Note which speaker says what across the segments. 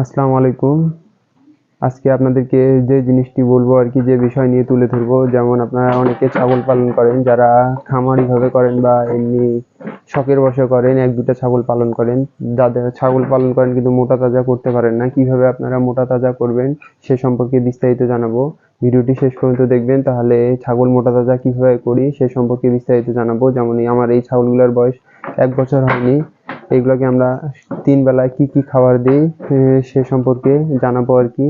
Speaker 1: আসসালামু আলাইকুম। আজকে আপনাদেরকে যে জিনিসটি বলব আর কি, যে বিষয় নিয়ে তুলে ধরবো, যেমন আপনারা অনেকে ছাগল পালন করেন, যারা খামারিভাবে করেন বা এমনি শখের বসে করেন, এক দুটা ছাগল পালন করেন, যাদের ছাগল পালন করেন কিন্তু মোটা তাজা করতে পারেন না, কীভাবে আপনারা মোটা তাজা করবেন সে সম্পর্কে বিস্তারিত জানাব। ভিডিওটি শেষ পর্যন্ত দেখবেন, তাহলে ছাগল মোটা তাজা কীভাবে করি সে সম্পর্কে বিস্তারিত জানাব। যেমন আমার এই ছাগলগুলোর বয়স এক বছর হয়নি এগুলোকে আমরা তিন বেলায় কি কি খাবার দিই সে সম্পর্কে জানাব আর কি।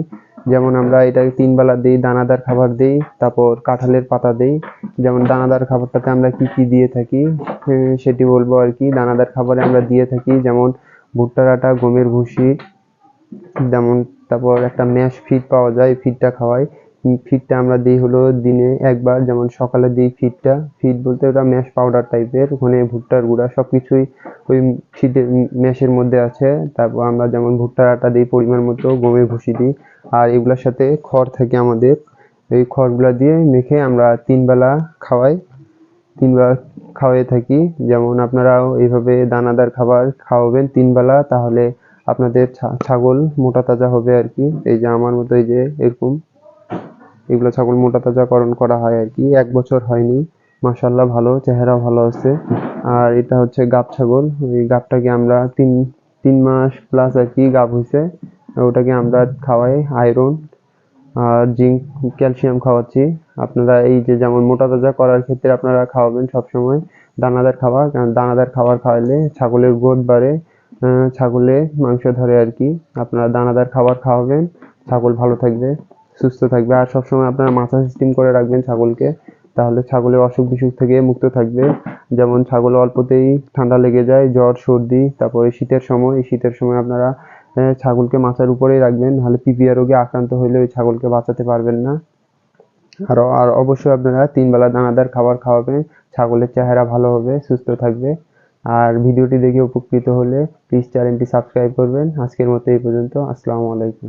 Speaker 1: যেমন আমরা এটাকে তিন বেলা দিই, দানাদার খাবার দিই, তারপর কাঁঠালের পাতা দিই। যেমন দানাদার খাবারটাতে আমরা কি কি দিয়ে থাকি সেটি বলব আর কি। দানাদার খাবারে আমরা দিয়ে থাকি, যেমন ভুট্টার আটা গমের ভুসি, যেমন তারপর একটা ম্যাশ ফিড পাওয়া যায়, ফিডটা খাওয়াই। ফিডটা আমরা দিই হলো দিনে একবার, যেমন সকালে দিই ফিডটা ফিড বলতে ওটা ম্যাশ পাউডার টাইপের ওখানে ভুট্টার গুঁড়া সব কিছুই ওই ফিডের ম্যাশের মধ্যে আছে। তারপর আমরা যেমন ভুট্টার আটা দিই পরিমাণ মতো, গমের ভুসি দিই। আর এগুলোর সাথে খড় থাকে আমাদের। এই খড়গুলো দিয়ে মেখে আমরা তিন বেলা খাওয়াই। তিনবার খাওয়াই থাকি। যেমন আপনারাও এইভাবে দানাদার খাবার খাওয়াবেন তিন বেলা, তাহলে আপনাদের ছাগল মোটা তাজা হবে আর কি। এই যে আমার মতো এই যে এরকম। এগুলো ছাগল মোটা তাজাকরণ করা হয় আর কি। এক বছর হয়নি। মাশাল্লাহ ভালো চেহারা ভালো আছে। আর এটা হচ্ছে গাব ছাগল। ওই গাবটাকে আমরা তিন তিন মাস প্লাস আর কি গাব হয়েছে ওটাকে আমরা খাওয়াই আয়রন আর জিঙ্ক ক্যালসিয়াম খাওয়াচ্ছি। আপনারা এই যে যেমন মোটা তাজা করার ক্ষেত্রে আপনারা খাওয়াবেন সবসময়। দানাদার খাবার, কারণ দানাদার খাবার খাওয়ালে ছাগলের গ্রোথ বাড়ে ছাগলে মাংস ধরে আর কি। আপনারা দানাদার খাবার খাওয়াবেন, ছাগল ভালো থাকবে। সুস্থ থাকবে। আর সবসময় আপনারা মাথা সিস্টেম করে রাখবেন ছাগলকে, তাহলে ছাগলের অসুখ বিসুখ থেকে মুক্ত থাকবে। যেমন ছাগল অল্পতেই ঠান্ডা লেগে যায়, জ্বর, সর্দি, তারপরে শীতের সময়, এই শীতের সময় আপনারা ছাগলকে মাচার উপরেই রাখবেন, নাহলে পিপিআর রোগে আক্রান্ত হলে ওই ছাগলকে বাঁচাতে পারবেন না। আর আর অবশ্যই আপনারা তিন বেলা দানাদার খাবার খাওয়াবেন, ছাগলের চেহারা ভালো হবে, সুস্থ থাকবে। আর ভিডিওটি দেখে উপকৃত হলে প্লিজ চ্যানেলটি সাবস্ক্রাইব করবেন। আজকের মতো এই পর্যন্ত, আসসালামু আলাইকুম।